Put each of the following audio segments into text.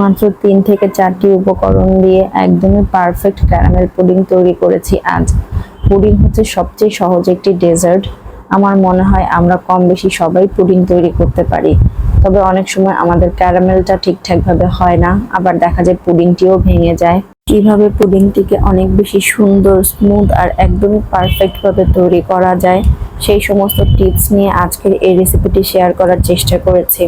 মাত্র তিন থেকে চারটি উপকরণ দিয়ে একদমই পারফেক্ট ক্যারামেল পুডিং তৈরি করেছি আজ। পুডিং হচ্ছে সবচেয়ে সহজ একটি ডেজার্ট আমার মনে হয় আমরা কম বেশি সবাই পুডিং তৈরি করতে পারি। তবে অনেক সময় আমাদের ক্যারামেলটা ঠিকঠাকভাবে হয় না, আবার দেখা যায় পুডিংটিও ভেঙে যায়। কীভাবে পুডিংটিকে অনেক বেশি সুন্দর স্মুথ আর একদমই পারফেক্টভাবে তৈরি করা যায়, সেই সমস্ত টিপস নিয়ে আজকের এই রেসিপিটি শেয়ার করার চেষ্টা করেছি।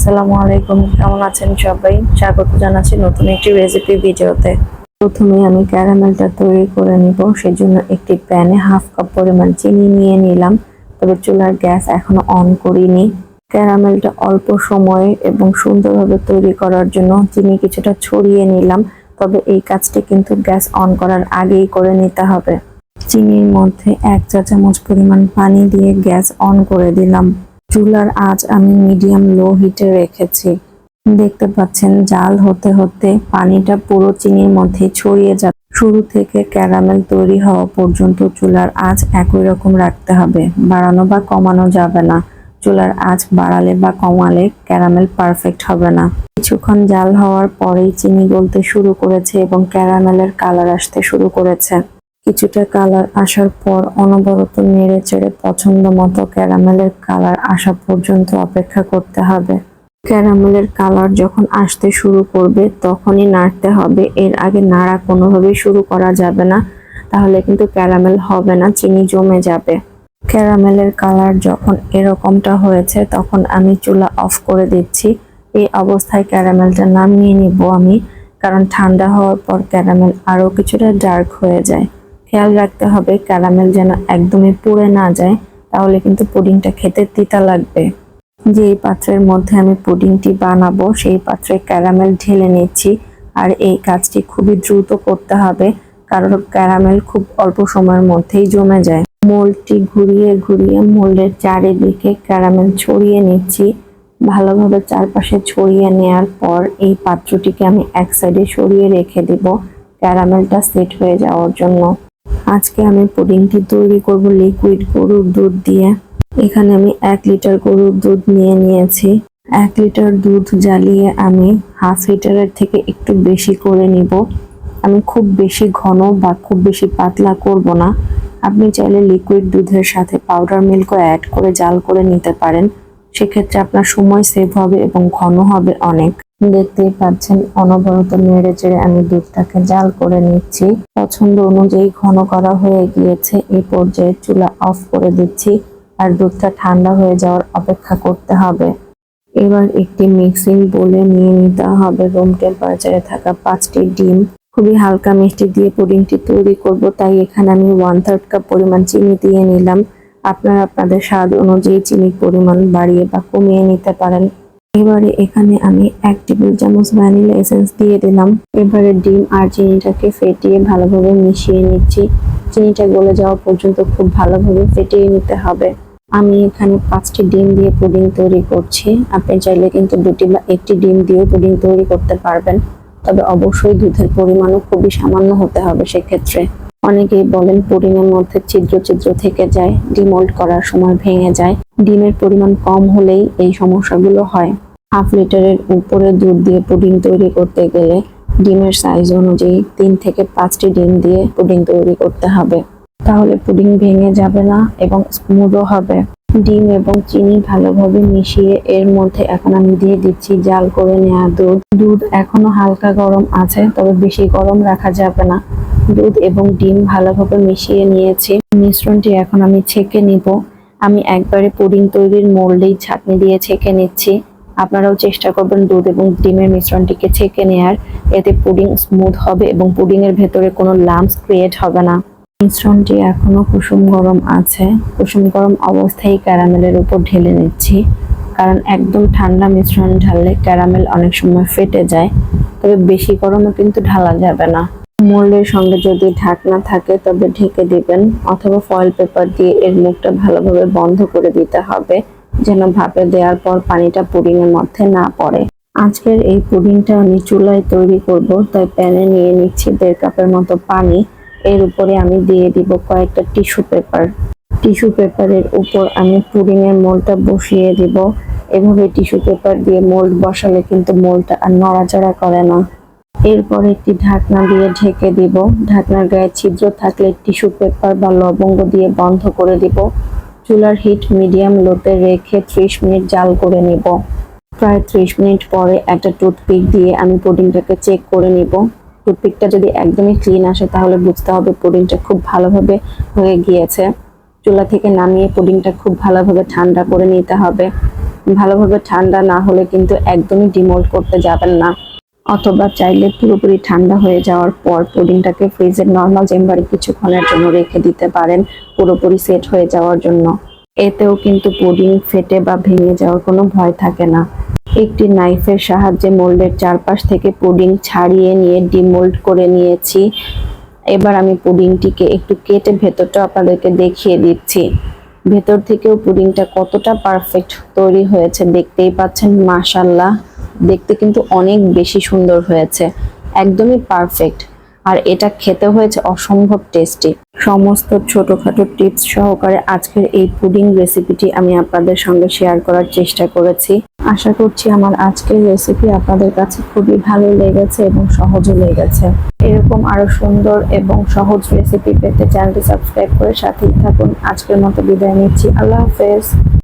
আসসালামু আলাইকুম, কেমন আছেন সবাই? স্বাগত জানাচ্ছি নতুন একটি রেসিপি ভিডিওতে। প্রথমে আমি ক্যারামেলটা তৈরি করে নিব, সেজন্য একটি প্যানে হাফ কাপ পরিমাণ চিনি নিয়ে নিলাম, তবে চুলার গ্যাস এখনও অন করিনি। ক্যারামেলটা অল্প সময়ে এবং সুন্দরভাবে তৈরি করার জন্য চিনি কিছুটা ছড়িয়ে নিলাম, তবে এই কাজটি কিন্তু গ্যাস অন করার আগেই করে নিতে হবে। চিনির মধ্যে এক চা চামচ পরিমাণ পানি দিয়ে গ্যাস অন করে দিলাম। চুলার আঁচ আমি মিডিয়াম লো হিটে রেখেছি। দেখতে পাচ্ছেন, জাল হতে হতে পানিটা পুরো চিনির মধ্যে ছড়িয়ে যাবে। শুরু থেকে ক্যারামেল তৈরি হওয়া পর্যন্ত চুলার আঁচ একই রকম রাখতে হবে। বাড়ানো বা কমানো যাবে না। চুলার আঁচ বাড়ালে বা কমালে ক্যারামেল পারফেক্ট হবে না। কিছুক্ষণ জাল হওয়ার পরেই চিনি গলতে শুরু করেছে এবং ক্যারামেলের কালার আসতে শুরু করেছে। কিছুটা কালার আসার পর অনবরত নেড়ে চেড়ে পছন্দ মতো ক্যারামেলের কালার আসা পর্যন্ত অপেক্ষা করতে হবে। ক্যারামেলের কালার যখন আসতে শুরু করবে, তখনই নাড়তে হবে। এর আগে নাড়া কোনোভাবেই শুরু করা যাবে না, তাহলে কিন্তু ক্যারামেল হবে না, চিনি জমে যাবে। ক্যারামেলের কালার যখন এরকমটা হয়েছে, তখন আমি চুলা অফ করে দিচ্ছি। এই অবস্থায় ক্যারামেলটা নামিয়ে নিব আমি, কারণ ঠান্ডা হওয়ার পর ক্যারামেল আরও কিছুটা ডার্ক হয়ে যায়। খেয়াল রাখতে হবে, ক্যারামেল যেন একদমই পুড়ে না যায়, তাহলে কিন্তু পুডিংটা খেতে তিতা লাগবে। যেই পাত্রের মধ্যে আমি পুডিংটি বানাবো, সেই পাত্রে ক্যারামেল ঢেলে নিচ্ছি, আর এই কাজটি খুবই দ্রুত করতে হবে, কারণ ক্যারামেল খুব অল্প সময়ের মধ্যেই জমে যায়। মোল্ডটি ঘুরিয়ে ঘুরিয়ে মোল্ডের চারিদিকে ক্যারামেল ছড়িয়ে নিচ্ছি। ভালোভাবে চারপাশে ছড়িয়ে নেওয়ার পর এই পাত্রটিকে আমি এক সাইডে সরিয়ে রেখে দিব। ক্যারামেলটা সেট হয়ে যাওয়ার জন্য। আজকে আমি পুডিংটি তৈরি করব লিকুইড গরুর দুধ দিয়ে। এখানে আমি এক লিটার গরুর দুধ নিয়ে নিয়েছি। এক লিটার দুধ জ্বালিয়ে আমি হাফ লিটারের থেকে একটু বেশি করে নিব। আমি খুব বেশি ঘন বা খুব বেশি পাতলা করব না। আপনি চাইলে লিকুইড দুধের সাথে পাউডার মিল্কও অ্যাড করে জাল করে নিতে পারেন। সেক্ষেত্রে আপনার সময় সেভ হবে এবং ঘন হবে অনেক। দেখতেই পাচ্ছেন, অনবরত নেড়ে চেড়ে আমি দুধটাকে জাল করে নিচ্ছি। পছন্দ অনুযায়ী ঘন করা হয়ে গিয়েছে, এই পর্যায়ে চুলা অফ করে দিচ্ছি আর দুধটা ঠান্ডা হয়ে যাওয়ার অপেক্ষা করতে হবে। এবার একটি মিক্সিং বলে নিয়ে নিতে হবে রুম টেম্পারেচারে থাকা পাঁচটি ডিম। খুবই হালকা মিষ্টি দিয়ে পুডিংটি তৈরি করব, তাই এখানে আমি ওয়ান থার্ড কাপ পরিমাণ চিনি দিয়ে নিলাম। আপনারা আপনাদের স্বাদ অনুযায়ী চিনির পরিমাণ বাড়িয়ে বা কমিয়ে নিতে পারেন। এবারে এখানে আমি এক টেবিল চামচ ভ্যানিলা এসেন্স দিয়ে দিলাম। এবারে ডিম আর চিনিটাকে ফেটিয়ে ভালোভাবে মিশিয়ে নিচ্ছি। চিনিটা গলে যাওয়া পর্যন্ত খুব ভালোভাবে ফেটিয়ে নিতে হবে। আমি এখানে পাঁচটি ডিম দিয়ে পুডিং তৈরি করছি। আপনি চাইলে কিন্তু দুটি বা একটি ডিম দিয়েও পুডিং তৈরি করতে পারবেন। তবে অবশ্যই দুধের পরিমাণও খুবই সামান্য হতে হবে সেক্ষেত্রে। অনেকেই বলেন পুডিং এর মধ্যে ছিদ্র ছিদ্র থেকে যায়, ডিমোল্ড করার সময় ভেঙে যায়। ডিমের পরিমাণ কম হলেই এই সমস্যাগুলো হয়। হাফ লিটারের উপরে দুধ দিয়ে পুডিং তৈরি করতে গেলে ডিমের সাইজ অনুযায়ী তিন থেকে পাঁচটি ডিম দিয়ে পুডিং তৈরি করতে হবে। তাহলে পুডিং ভেঙে যাবে না এবং স্মুথও হবে। ডিম এবং চিনি ভালোভাবে মিশিয়ে এর মধ্যে এখন আমি দিয়ে দিচ্ছি জাল করে নেওয়া দুধ। দুধ এখনও হালকা গরম আছে, তবে বেশি গরম রাখা যাবে না। দুধ এবং ডিম ভালোভাবে মিশিয়ে নিয়েছি। মিশ্রণটি এখন আমি ছেঁকে নিব। আমি একবারে পুডিং তৈরির মোল্ডেই ছাঁকনি দিয়ে ছেঁকে নিচ্ছি। আপনারাও চেষ্টা করবেন দুধ এবং ডিমের মিশ্রণটিকে ছেঁকে নেয়ার। এতে পুডিং স্মুথ হবে এবং পুডিংয়ের ভেতরে কোনো লাম্পস ক্রিয়েট হবে না। মিশ্রণটি এখনও কুসুম গরম আছে। কুসুম গরম অবস্থায় ক্যারামেলের উপর ঢেলে নিচ্ছি। কারণ একদম ঠান্ডা মিশ্রণ ঢাললে ক্যারামেল অনেক সময় ফেটে যায়। তবে বেশি গরমও কিন্তু ঢালা যাবে না। মোল্ডের সঙ্গে যদি ঢাকনা থাকে, তবে ঢেকে দিবেন অথবা ফয়েল পেপার দিয়ে এর মুখটা ভালোভাবে বন্ধ করে দিতে হবে, যেন ভাপে দেওয়ার পর পানিটা পুডিং এর মধ্যে না পড়ে। আজকের এই পুডিংটা আমি চুলায় তৈরি করব, তাই প্যানে নিয়ে নিচ্ছি দেড় কাপের মতো পানি। এর উপরে আমি দিয়ে দিব কয়েকটা টিস্যু পেপার। টিস্যু পেপারের উপর আমি পুডিং এর মোলটা বসিয়ে দিব। এভাবে টিস্যু পেপার দিয়ে মোল্ড বসালে কিন্তু মোলটা আর নড়াচড়া করে না। এরপর একটি ঢাকনা দিয়ে ঢেকে দিব। ঢাকনার গায়ে ছিদ্র থাকলে টিস্যু পেপার বা লবঙ্গ দিয়ে বন্ধ করে দিব। চুলার হিট মিডিয়াম লোতে রেখে ত্রিশ মিনিট জাল করে নিব। প্রায় ত্রিশ মিনিট পরে একটা টুথপিক দিয়ে আমি পুডিংটাকে চেক করে নিব। টুথপিকটা যদি একদমই ক্লিন আসে তাহলে বুঝতে হবে পুডিংটা খুব ভালোভাবে হয়ে গিয়েছে। চুলা থেকে নামিয়ে পুডিংটা খুব ভালোভাবে ঠান্ডা করে নিতে হবে। ভালোভাবে ঠান্ডা না হলে কিন্তু একদমই ডিমোল্ড করতে যাবেন না। অথবা চাইলে পুরোপুরি ঠান্ডা হয়ে যাওয়ার পর পুডিংটাকে ফ্রিজের নর্মাল চেম্বারে কিছুক্ষণের জন্য রেখে দিতে পারেন, পুরোপুরি সেট হয়ে যাওয়ার জন্য। এতেও কিন্তু পুডিং ফেটে বা ভেঙে যাওয়ার কোনো ভয় থাকে না। একটি নাইফের সাহায্যে মোল্ডের চারপাশ থেকে পুডিং ছাড়িয়ে নিয়ে ডিমোল্ড করে নিয়েছি। এবার আমি পুডিংটিকে একটু কেটে ভেতরটা আপনাদেরকে দেখিয়ে দিচ্ছি। ভেতর থেকেও পুডিংটা কতটা পারফেক্ট তৈরি হয়েছে দেখতেই পাচ্ছেন মাশাল্লাহ দেখতে কিন্তু অনেক বেশি সুন্দর হয়েছে। একদমই পারফেক্ট আর এটা খেতে হয়েছে অসম্ভব টেস্টি সমস্ত ছোটখাটো টিপস সহকারে আজকের এই পুডিং রেসিপিটি আমি আপনাদের সঙ্গে শেয়ার করার চেষ্টা করেছি। আশা করছি আমার আজকের রেসিপি আপনাদের কাছে খুবই ভালো লেগেছে এবং সহজও লেগেছে। এরকম আরও সুন্দর এবং সহজ রেসিপি পেতে চ্যানেলটি সাবস্ক্রাইব করে সাথেই থাকুন। আজকের মতো বিদায় নিচ্ছি। আল্লাহ হাফেজ।